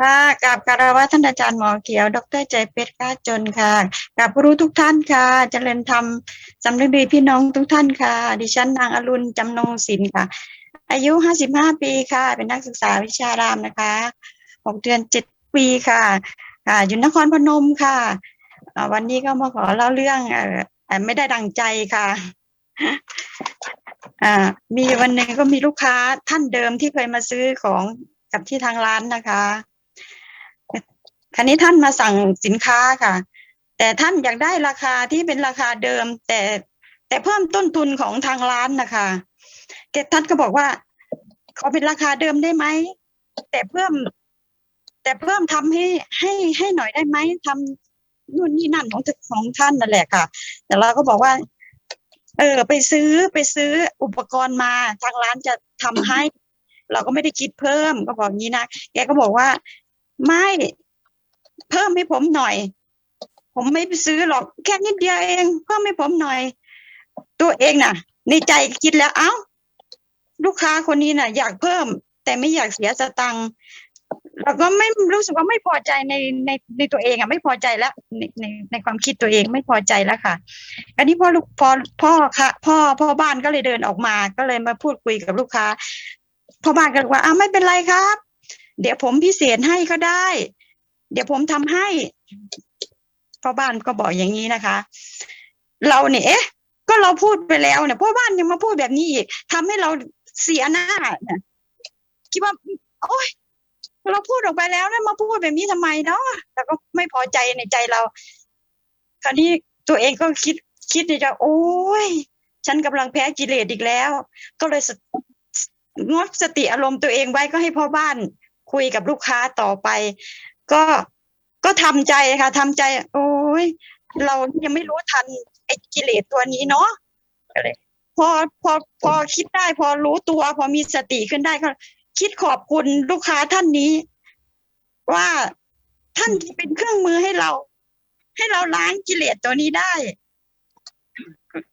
ค่ะกับคารวะท่านอาจารย์หมอเขียว ดรใจเพชรก้าจนค่ะกับผู้รู้ทุกท่านค่ะเจริญธรรมสำนึกดีพี่น้องทุกท่านค่ะ ดิฉันนางอรุณจำนงศิลป์ค่ะ อายุห้าสิบห้าปีค่ะ เป็นนักศึกษาวิชารามนะคะหกเดือนเจ็ดปีค่ะค่ะอยู่นครพนมค่ะ วันนี้ก็มาขอเล่าเรื่องเออไม่ได้ดังใจค่ะอ่ามีวันหนึ่งก็มีลูกค้าท่านเดิมที่เคยมาซื้อของกับที่ทางร้านนะคะ คราวนี้ท่านมาสั่งสินค้าค่ะ แต่ท่านอยากได้ราคาที่เป็นราคาเดิม แต่แต่เพิ่มต้นทุนของทางร้านนะคะเกท่านก็บอกว่าขอเป็นราคาเดิมได้ไหมแต่เพิ่ม แต่เพิ่มทำให้ให้ให้หน่อยได้ไหมทำนู่นนี่นั่นของของท่านนั่นแหละค่ะ แต่เราก็บอกว่า เออ ไปซื้อไปซื้ออุปกรณ์มาทางร้านจะทำให้ เราก็ไม่ได้คิดเพิ่มก็บอกงี้นะแกก็บอกว่า ไม่ เพิ่มให้ผมหน่อย ผมไม่ไปซื้อหรอกแค่นิดเดียวเอง เพิ่มให้ผมหน่อย ตัวเองน่ะ ในใจคิดแล้วเอ้า ลูกค้าคนนี้น่ะ อยากเพิ่ม แต่ไม่อยากเสียสตังค์เราก็ไม่รู้สึกว่าไม่พอใจในในในตัวเองอะไม่พอใจแล้วในในในความคิดตัวเองไม่พอใจแล้วค่ะ อันนี้พ่อลูกพ่อพ่อค่ะพ่อพ่อบ้านก็เลยเดินออกมา ก็เลยมาพูดคุยกับลูกค้าพ่อบ้านก็บอกว่าอ้าวไม่เป็นไรครับ เดี๋ยวผมพิเศษให้ก็ได้ เดี๋ยวผมทำให้พ่อบ้านก็บอกอย่างนี้นะคะ เราเนี่ยเอ๊ะ ก็เราพูดไปแล้วเนี่ยพ่อบ้านยังมาพูดแบบนี้อีกทำให้เราเสียหน้าเนี่ยคิดว่า โอ๊ยเราพูดออกไปแล้วนะมาพูดแบบนี้ทำไมเนาะแล้วก็ไม่พอใจในใจเรา คราวนี้ตัวเองก็คิดคิดในใจโอ้ยฉันกำลังแพ้กิเลสอีกแล้ว ก็เลยงดสติอารมณ์ตัวเองไว้ก็ให้พ่อบ้านคุยกับลูกค้าต่อไป ก็ก็ทำใจค่ะทำใจ โอ้ยเรายังไม่รู้ทันไอ้กิเลสตัวนี้เนาะพอพอพอคิดได้ พอรู้ตัว พอมีสติขึ้นได้ก็คิดขอบคุณลูกค้าท่านนี้ ว่าท่านเป็นเครื่องมือให้เรา ให้เราล้างกิเลสตัวนี้ได้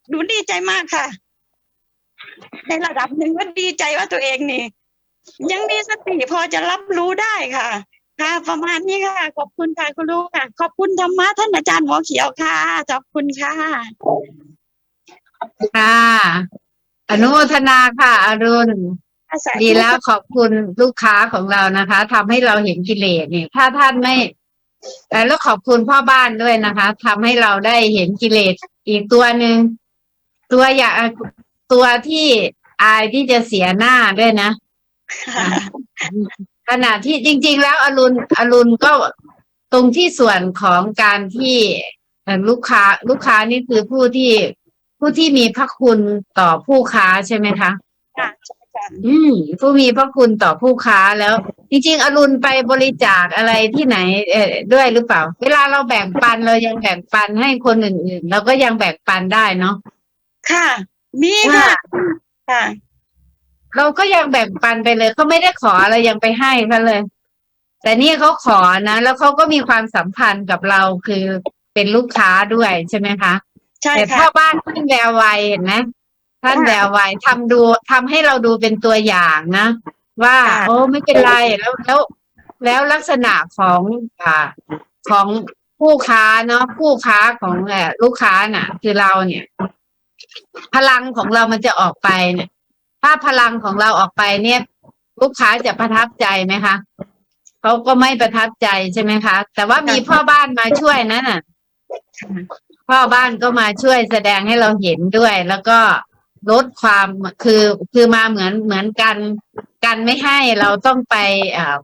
หนูดีใจมากค่ะ ในระดับหนึ่งก็ดีใจว่าตัวเองนี่ ยังมีสติพอจะรับรู้ได้ค่ะ ค่ะ ประมาณนี้ค่ะ ขอบคุณค่ะคุณลูกค่ะ ขอบคุณธรรมะท่านอาจารย์หมอเขียวค่ะ ขอบคุณค่ะ ค่ะ อนุโมทนาค่ะ อรุณอาศัยดีแล้วขอบคุณลูกค้าของเรานะคะทำให้เราเห็นกิเลสเนี่ย ถ้าท่านไม่เอ่อแล้วขอบคุณพ่อบ้านด้วยนะคะทำให้เราได้เห็นกิเลสอีกตัวหนึ่งตัวอย่าตัวที่อายที่จะเสียหน้าด้วยนะค่ะ ขณะที่จริง ๆ แล้วอรุณอรุณก็ตรงที่ส่วนของการที่เอ่อลูกค้า ลูกค้านี่คือผู้ที่ผู้ที่มีพระคุณต่อผู้ค้าใช่ไหมคะค่ะใช่ค่ะอืมผู้มีพระคุณต่อผู้ค้าแล้ว จริง ๆ อรุณไปบริจาคอะไรที่ไหนเอ่อด้วยหรือเปล่า เวลาเราแบ่งปันเรายังแบ่งปันให้คนอื่นๆเราก็ยังแบ่งปันได้เนาะค่ะ มีค่ะค่ะ เราก็ยังแบ่งปันไปเลยเขาไม่ได้ขออะไรยังไปให้เขาเลย แต่นี่เขาขอนะแล้วเขาก็มีความสัมพันธ์กับเราคือเป็นลูกค้าด้วยใช่ไหมคะใช่แต่ค่ะพ่อบ้านท่านแวววัยเห็นไหมท่านค่ะแวววัยทำดูทำให้เราดูเป็นตัวอย่างนะว่าค่ะโอ้ไม่เป็นไรแล้วแล้ว แล้วลักษณะของอ่าของผู้ค้าเนาะผู้ค้าของเอ่อลูกค้าน่ะ คือเราเนี่ย พลังของเรามันจะออกไปเนี่ย ถ้าพลังของเราออกไปเนี่ย ลูกค้าจะประทับใจไหมคะเขาก็ไม่ประทับใจใช่ไหมคะ แต่ว่ามีพ่อบ้านมาช่วยนั่นน่ะ พ่อบ้านก็มาช่วยแสดงให้เราเห็นด้วย แล้วก็ลดความคือคือมาเหมือนเหมือนกันกันไม่ให้เราต้องไปเอ่อ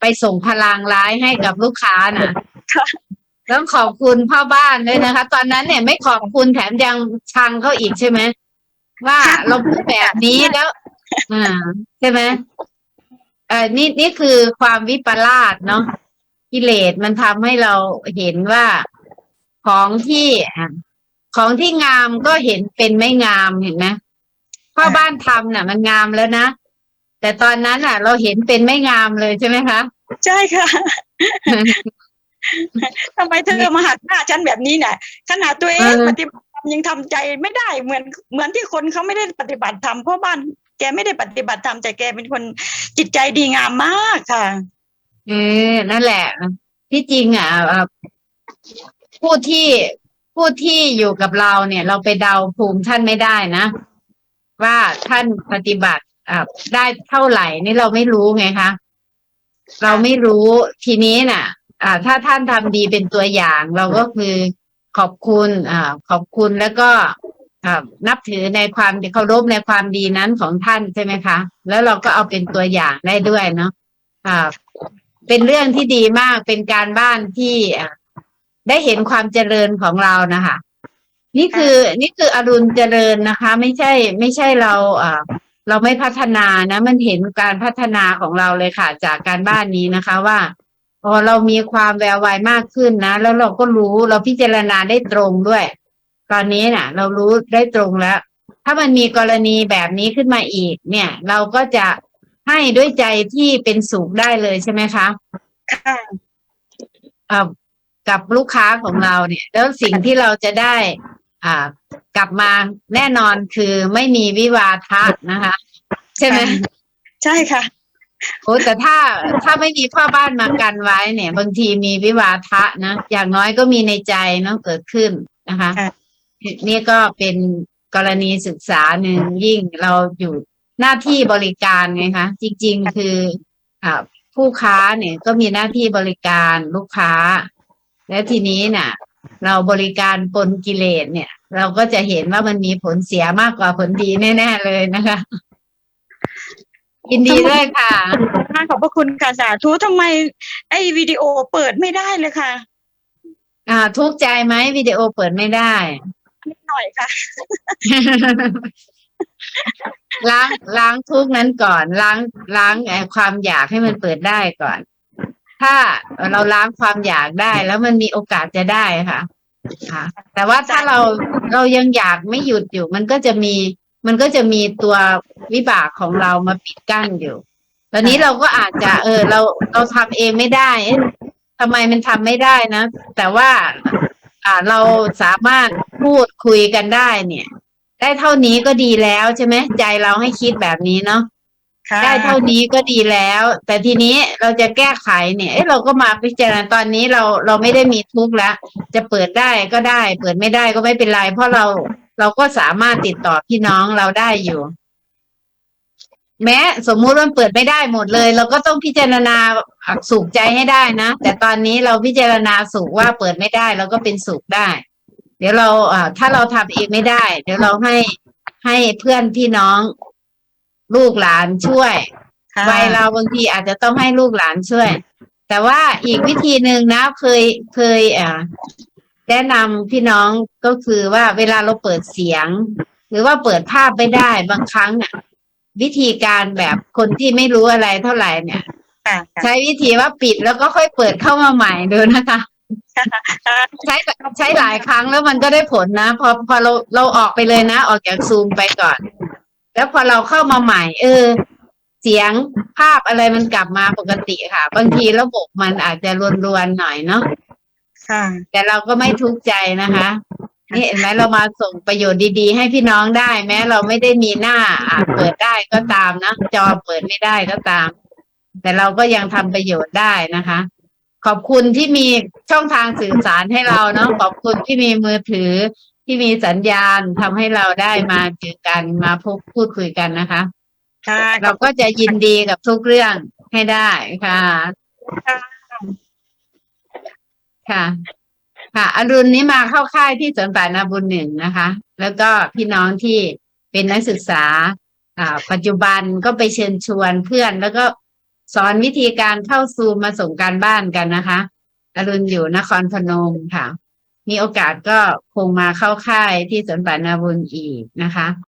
ไปส่งพลังร้ายให้กับลูกค้านะ่ะต้องขอบคุณพ่อบ้านด้วยนะคะ ตอนนั้นเนี่ยไม่ขอบคุณแถมยังชังเขาอีกใช่ไหม ว่าเราพูดแบบนี้แล้วอ่าใช่ไหมเออนี่นี่คือความวิปลาสเนาะกิเลสมันทำให้เราเห็นว่าของที่อะของที่งามก็เห็นเป็นไม่งามเห็นไหมพ่อบ้านทำน่ะ มันงามแล้วนะแต่ตอนนั้นอะ เราเห็นเป็นไม่งามเลยใช่ไหมคะใช่ค่ะทำไมเธอมาหักหน้าฉันแบบนี้เนี่ยขนาดตัวเองเออปฏิบัติธรรม ยังทำใจไม่ได้เหมือนเหมือนที่คนเขาไม่ได้ปฏิบัติธรรมเพราะบ้านแกไม่ได้ปฏิบัติธรรมแต่แกเป็นคนจิตใจดีงามมากค่ะ เออนั่นแหละ ที่จริงอะอ่อผู้ที่ผู้ที่อยู่กับเราเนี่ย เราไปเดาภูมิท่านไม่ได้นะ ว่าท่านปฏิบัติอ่าได้เท่าไหร่นี่เราไม่รู้ไงคะเราไม่รู้ทีนี้น่ะ อ่า ถ้าท่านทำดีเป็นตัวอย่าง เราก็คือ ขอบคุณอ่าขอบคุณแล้วก็นับถือในความเคารพในความดีนั้นของท่านใช่ไหมคะ แล้วเราก็เอาเป็นตัวอย่างได้ด้วยเนาะอ่าเป็นเรื่องที่ดีมากเป็นการบ้านที่ได้เห็นความเจริญของเรานะคะ นี่คือนี่คืออรุณเจริญนะคะ ไม่ใช่ ไม่ใช่เราอ่าเราไม่พัฒนานะ มันเห็นการพัฒนาของเราเลยค่ะ จากการบ้านนี้นะคะว่า พอเรามีความแวววายมากขึ้นนะ แล้วเราก็รู้เราพิจารณาได้ตรงด้วย ตอนนี้น่ะ เรารู้ได้ตรงแล้ว ถ้ามันมีกรณีแบบนี้ขึ้นมาอีก เนี่ย เราก็จะให้ด้วยใจที่เป็นสุขได้เลยใช่ไหมคะค่ะเอ่อกับลูกค้าของเราเนี่ย แล้วสิ่งที่เราจะได้ อ่า กลับมาแน่นอนคือไม่มีวิวาทะนะคะ ใช่ไหมใช่ค่ะ โอ้แต่ถ้าถ้าไม่มีพ่อบ้านมากันไว้เนี่ย บางทีมีวิวาทะนะ อย่างน้อยก็มีในใจเนาะเกิดขึ้นนะคะค่ะนี่ก็เป็นกรณีศึกษาหนึ่งยิ่งเราอยู่หน้าที่บริการไงคะจริง ๆ คืออ่าผู้ค้าเนี่ยก็มีหน้าที่บริการลูกค้า และทีนี้น่ะ เราบริการปนกิเลสเนี่ย เราก็จะเห็นว่ามันมีผลเสียมากกว่าผลดีแน่ ๆ เลยนะคะ ยินดีด้วยค่ะขอบพระคุณค่ะสาธุทำไม ไอ้วิดีโอเปิดไม่ได้เลยค่ะ อ่า ทุกข์ใจไหมวิดีโอเปิดไม่ได้นิดหน่อยค่ะ ล้างล้างทุกข์นั้นก่อน ล้างล้างไอ้ความอยากให้มันเปิดได้ก่อน ถ้าเราล้างความอยากได้ แล้วมันมีโอกาสจะได้ค่ะค่ะแต่ว่าถ้าเราเรายังอยากไม่หยุดอยู่ มันก็จะมี มันก็จะมีตัววิบากของเรามาปิดกั้นอยู่ ตอนนี้เราก็อาจจะ เออ เราเราทำเองไม่ได้เอ๊ะทำไมมันทำไม่ได้นะ แต่ว่าอ่าเราสามารถพูดคุยกันได้เนี่ย ได้เท่านี้ก็ดีแล้วใช่ไหมใจเราให้คิดแบบนี้เนาะค่ะได้เท่านี้ก็ดีแล้ว แต่ทีนี้เราจะแก้ไขเนี่ยเอ้เราก็มาพิจารณาตอนนี้เราเราไม่ได้มีทุกข์แล้ว จะเปิดได้ก็ได้ เปิดไม่ได้ก็ไม่เป็นไร เพราะเรา เราก็สามารถติดต่อพี่น้องเราได้อยู่ แม้สมมุติว่าเปิดไม่ได้หมดเลย เราก็ต้องพิจารณาอะสุขใจให้ได้นะแต่ตอนนี้เราพิจารณาสุขว่าเปิดไม่ได้เราก็เป็นสุขได้ เดี๋ยวเราอ่าถ้าเราทำเองไม่ได้ เดี๋ยวเราให้ให้เพื่อนพี่น้องลูกหลานช่วยค่ะวัยเราบางทีอาจจะต้องให้ลูกหลานช่วย แต่ว่าอีกวิธีหนึ่งนะเคยเคยอ่า แนะนำพี่น้องก็คือว่าเวลาเราเปิดเสียง หรือว่าเปิดภาพไม่ได้บางครั้งอะ วิธีการแบบคนที่ไม่รู้อะไรเท่าไหร่เนี่ยค่ะค่ะใช้วิธีว่าปิดแล้วก็ค่อยเปิดเข้ามาใหม่ดูนะคะ ใช้ใช้หลายครั้งแล้วมันก็ได้ผลนะ พอพอเราเราออกไปเลยนะ ออกจากซูมไปก่อน แล้วพอเราเข้ามาใหม่ เออ เสียงภาพอะไรมันกลับมาปกติค่ะ บางทีระบบมันอาจจะรวนๆหน่อยเนาะ ค่ะ แต่เราก็ไม่ทุกข์ใจนะคะ นี่เห็นไหมเรามาส่งประโยชน์ดีๆ ให้พี่น้องได้ แม้เราไม่ได้มีหน้าอ่าเปิดได้ก็ตามนะจอเปิดไม่ได้ก็ตาม แต่เราก็ยังทำประโยชน์ได้นะคะ ขอบคุณที่มีช่องทางสื่อสารให้เราเนาะขอบคุณที่มีมือถือที่มีสัญญาณทำให้เราได้มาเจอกันมาพบพูดคุยกันนะคะค่ะเราก็จะยินดีกับทุกเรื่องให้ได้ค่ะ ค่ะ ค่ะ อรุณนี้มาเข้าค่ายที่สวนป่านาบุญหนึ่งนะคะ แล้วก็พี่น้องที่เป็นนักศึกษาอ่าปัจจุบันก็ไปเชิญชวนเพื่อน แล้วก็สอนวิธีการเข้าซูมมาส่งการบ้านกันนะคะ อรุณอยู่นครพนมค่ะ มีโอกาสก็คงมาเข้าค่ายที่สวนป่านาบุญอีกนะคะ